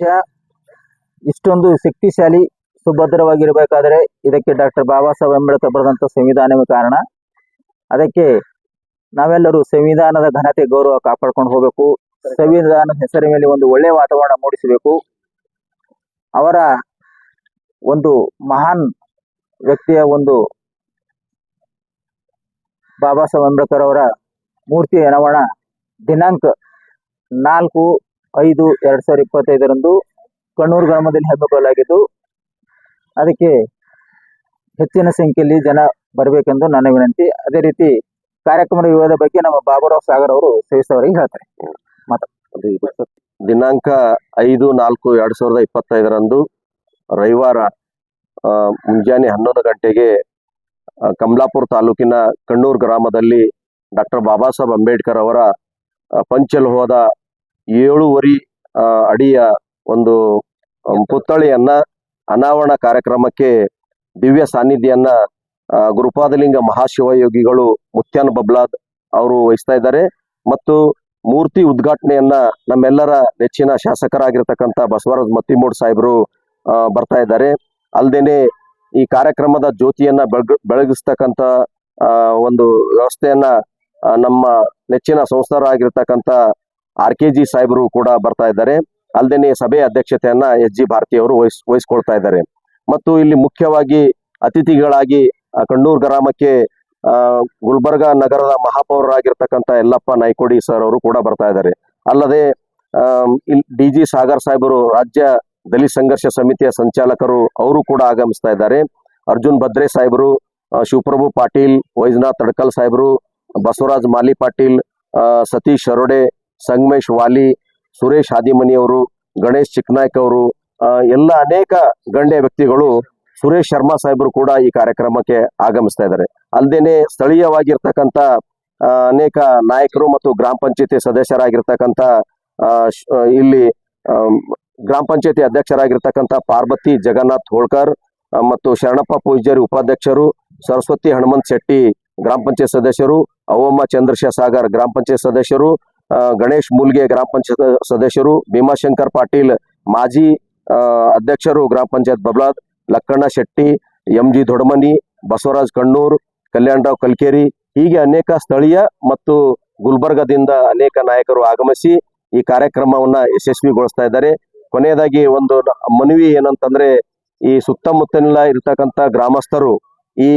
ದೇಶ ಇಷ್ಟೊಂದು ಶಕ್ತಿಶಾಲಿ, ಸುಭದ್ರವಾಗಿರಬೇಕಾದರೆ ಇದಕ್ಕೆ ಡಾಕ್ಟರ್ ಬಾಬಾ ಸಾಹೇಬ್ ಅಂಬೇಡ್ಕರ್ ಬರೆದಂಥ ಸಂವಿಧಾನವೇ ಕಾರಣ. ಅದಕ್ಕೆ ನಾವೆಲ್ಲರೂ ಸಂವಿಧಾನದ ಘನತೆ, ಗೌರವ ಕಾಪಾಡ್ಕೊಂಡು ಹೋಗಬೇಕು. ಸಂವಿಧಾನದ ಹೆಸರಿನ ಮೇಲೆ ಒಂದು ಒಳ್ಳೆಯ ವಾತಾವರಣ ಮೂಡಿಸಬೇಕು. ಅವರ ಒಂದು ಮಹಾನ್ ವ್ಯಕ್ತಿಯ ಒಂದು ಬಾಬಾ ಸಾಹೇಬ್ ಅಂಬೇಡ್ಕರ್ ಅವರ ಮೂರ್ತಿ ಅನಾವರಣ ದಿನಾಂಕ ನಾಲ್ಕು ಐದು ಎರಡ್ ಸಾವಿರದ ಇಪ್ಪತ್ತೈದರಂದು ಕಣ್ಣೂರು ಗ್ರಾಮದಲ್ಲಿ ಹಮ್ಮಿಕೊಳ್ಳಲಾಗಿದ್ದು, ಅದಕ್ಕೆ ಹೆಚ್ಚಿನ ಸಂಖ್ಯೆಯಲ್ಲಿ ಜನ ಬರಬೇಕೆಂದು ನನ್ನ ವಿನಂತಿ. ಅದೇ ರೀತಿ ಕಾರ್ಯಕ್ರಮದ ವಿವಾದ ಬಗ್ಗೆ ನಮ್ಮ ಬಾಬುರಾವ್ ಸಾಗರ್ ಅವರು ಸವಿಸ್ತವರಿಗೆ ಹೇಳ್ತಾರೆ. ದಿನಾಂಕ ಐದು ನಾಲ್ಕು ಎರಡ್ ಸಾವಿರದ ಇಪ್ಪತ್ತೈದರಂದು ರವಿವಾರ ಮುಂಜಾನೆ ಹನ್ನೊಂದು ಗಂಟೆಗೆ ಕಮಲಾಪುರ ತಾಲೂಕಿನ ಕಣ್ಣೂರು ಗ್ರಾಮದಲ್ಲಿ ಡಾಕ್ಟರ್ ಬಾಬಾ ಸಾಹೇಬ್ ಅಂಬೇಡ್ಕರ್ ಅವರ ಪಂಚಲ್ ಪಂಚಲೋಹದ ಏಳೂವರಿ ಅಡಿಯ ಒಂದು ಪುತ್ಥಳಿಯನ್ನ ಅನಾವರಣ ಕಾರ್ಯಕ್ರಮಕ್ಕೆ ದಿವ್ಯ ಸಾನ್ನಿಧ್ಯವನ್ನ ಆ, ಗುರುಪಾದಲಿಂಗ ಮಹಾಶಿವಯೋಗಿಗಳು ಮುತ್ಯಾನ್ ಬಬ್ಲಾದ್ ಅವರು ವಹಿಸ್ತಾ ಇದ್ದಾರೆ. ಮತ್ತು ಮೂರ್ತಿ ಉದ್ಘಾಟನೆಯನ್ನ ನಮ್ಮೆಲ್ಲರ ನೆಚ್ಚಿನ ಶಾಸಕರಾಗಿರ್ತಕ್ಕಂಥ ಬಸವರಾಜ್ ಮತ್ತಿಮೂಡ್ ಸಾಹೇಬರು ಬರ್ತಾ ಇದ್ದಾರೆ. ಅಲ್ಲದೇನೆ ಈ ಕಾರ್ಯಕ್ರಮದ ಜ್ಯೋತಿಯನ್ನ ಬೆಳಗ್ ಬೆಳಗಿಸ್ತಕ್ಕಂಥ ಒಂದು ವ್ಯವಸ್ಥೆಯನ್ನ ನಮ್ಮ ನೆಚ್ಚಿನ ಸಂಸ್ಥಾರಾಗಿರ್ತಕ್ಕಂಥ ಆರ್ ಕೆ ಜಿ ಸಾಹೇಬರು ಕೂಡ ಬರ್ತಾ ಇದ್ದಾರೆ. ಅಲ್ಲದೇನೆ ಸಭೆ ಅಧ್ಯಕ್ಷತೆಯನ್ನ ಎಸ್ ಜಿ ಭಾರತಿ ಅವರು ವಹಿಸ್, ವಹಿಸ್ಕೊಳ್ತಾ ಇದ್ದಾರೆ. ಮತ್ತು ಇಲ್ಲಿ ಮುಖ್ಯವಾಗಿ ಅತಿಥಿಗಳಾಗಿ ಕಣ್ಣೂರು ಗ್ರಾಮಕ್ಕೆ ಗುಲ್ಬರ್ಗ ನಗರದ ಮಹಾಪೌರರಾಗಿರ್ತಕ್ಕಂಥ ಯಲ್ಲಪ್ಪ ನಾಯ್ಕೋಡಿ ಸರ್ ಅವರು ಕೂಡ ಬರ್ತಾ ಇದ್ದಾರೆ. ಅಲ್ಲದೆ ಇಲ್ಲಿ ಡಿ ಜಿ ಸಾಗರ್ ಸಾಹೇಬರು ರಾಜ್ಯ ದಲಿತ ಸಂಘರ್ಷ ಸಮಿತಿಯ ಸಂಚಾಲಕರು ಅವರು ಕೂಡ ಆಗಮಿಸ್ತಾ ಇದ್ದಾರೆ. ಅರ್ಜುನ್ ಭದ್ರೆ ಸಾಹೇಬರು ಶಿವಪ್ರಭು ಪಾಟೀಲ್, ವೈಜನಾಥ್ ತಡ್ಕಲ್ ಸಾಹೇಬರು, ಬಸವರಾಜ್ ಮಾಲಿ ಪಾಟೀಲ್ ಸತೀಶ್ ಶರೋಡೆ ಸಂಗಮೇಶ್ ವಾಲಿ, ಸುರೇಶ್ ಹಾದಿಮನಿ ಅವರು ಗಣೇಶ್ ಚಿಕ್ನಾಯ್ಕ್ ಅವರು ಎಲ್ಲ ಅನೇಕ ಗಣ್ಯ ವ್ಯಕ್ತಿಗಳು ಸುರೇಶ್ ಶರ್ಮಾ ಸಾಹೇಬರು ಕೂಡ ಈ ಕಾರ್ಯಕ್ರಮಕ್ಕೆ ಆಗಮಿಸ್ತಾ ಇದ್ದಾರೆ. ಅಲ್ಲದೇನೆ ಸ್ಥಳೀಯವಾಗಿರ್ತಕ್ಕಂಥ ಅನೇಕ ನಾಯಕರು ಮತ್ತು ಗ್ರಾಮ ಪಂಚಾಯತಿ ಸದಸ್ಯರಾಗಿರ್ತಕ್ಕಂಥ ಇಲ್ಲಿ ಗ್ರಾಮ ಪಂಚಾಯತಿ ಅಧ್ಯಕ್ಷರಾಗಿರ್ತಕ್ಕಂಥ ಪಾರ್ವತಿ ಜಗನ್ನಾಥ್ ಹೋಳ್ಕರ್ ಮತ್ತು ಶರಣಪ್ಪ ಪೂಜಾರಿ ಉಪಾಧ್ಯಕ್ಷರು, ಸರಸ್ವತಿ ಹನುಮಂತ್ ಶೆಟ್ಟಿ ಗ್ರಾಮ ಪಂಚಾಯತ್ ಸದಸ್ಯರು, ಅವಮ್ಮ ಚಂದ್ರಶೇಖರ್ ಸಾಗರ್ ಗ್ರಾಮ ಪಂಚಾಯತ್ ಸದಸ್ಯರು ಗಣೇಶ್ ಮೂಲ್ಗೆ ಗ್ರಾಮ ಪಂಚಾಯತ್ ಸದಸ್ಯರು, ಭೀಮಾಶಂಕರ್ ಪಾಟೀಲ್, ಮಾಜಿ ಅಧ್ಯಕ್ಷರು ಗ್ರಾಮ ಪಂಚಾಯತ್ ಬಬ್ಲಾದ್, ಲಕ್ಕಣ್ಣ ಶೆಟ್ಟಿ ಎಂ ಜಿ ದೊಡಮನಿ, ಬಸವರಾಜ್ ಕಣ್ಣೂರ್, ಕಲ್ಯಾಣರಾವ್ ಕಲ್ಕೇರಿ ಹೀಗೆ ಅನೇಕ ಸ್ಥಳೀಯ ಮತ್ತು ಗುಲ್ಬರ್ಗದಿಂದ ಅನೇಕ ನಾಯಕರು ಆಗಮಿಸಿ ಈ ಕಾರ್ಯಕ್ರಮವನ್ನ ಯಶಸ್ವಿಗೊಳಿಸ್ತಾ ಇದ್ದಾರೆ. ಕೊನೆಯದಾಗಿ ಒಂದು ಮನವಿ ಏನಂತಂದ್ರೆ ಈ ಸುತ್ತಮುತ್ತಲಿನ ಇರತಕ್ಕಂತ ಗ್ರಾಮಸ್ಥರು ಈ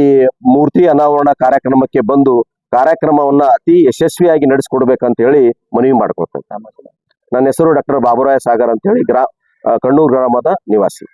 ಮೂರ್ತಿ ಅನಾವರಣ ಕಾರ್ಯಕ್ರಮಕ್ಕೆ ಬಂದು ಕಾರ್ಯಕ್ರಮವನ್ನ ಅತಿ ಯಶಸ್ವಿಯಾಗಿ ನಡೆಸ್ಕೊಡ್ಬೇಕಂತ ಹೇಳಿ ಮನವಿ ಮಾಡ್ಕೊಳ್ತೇನೆ. ನನ್ನ ಹೆಸರು ಡಾಕ್ಟರ್ ಬಾಬುರಾಯ ಸಾಗರ್ ಅಂತ ಹೇಳಿ ಗ್ರಾ ಕಣ್ಣೂರು ಗ್ರಾಮದ ನಿವಾಸಿ.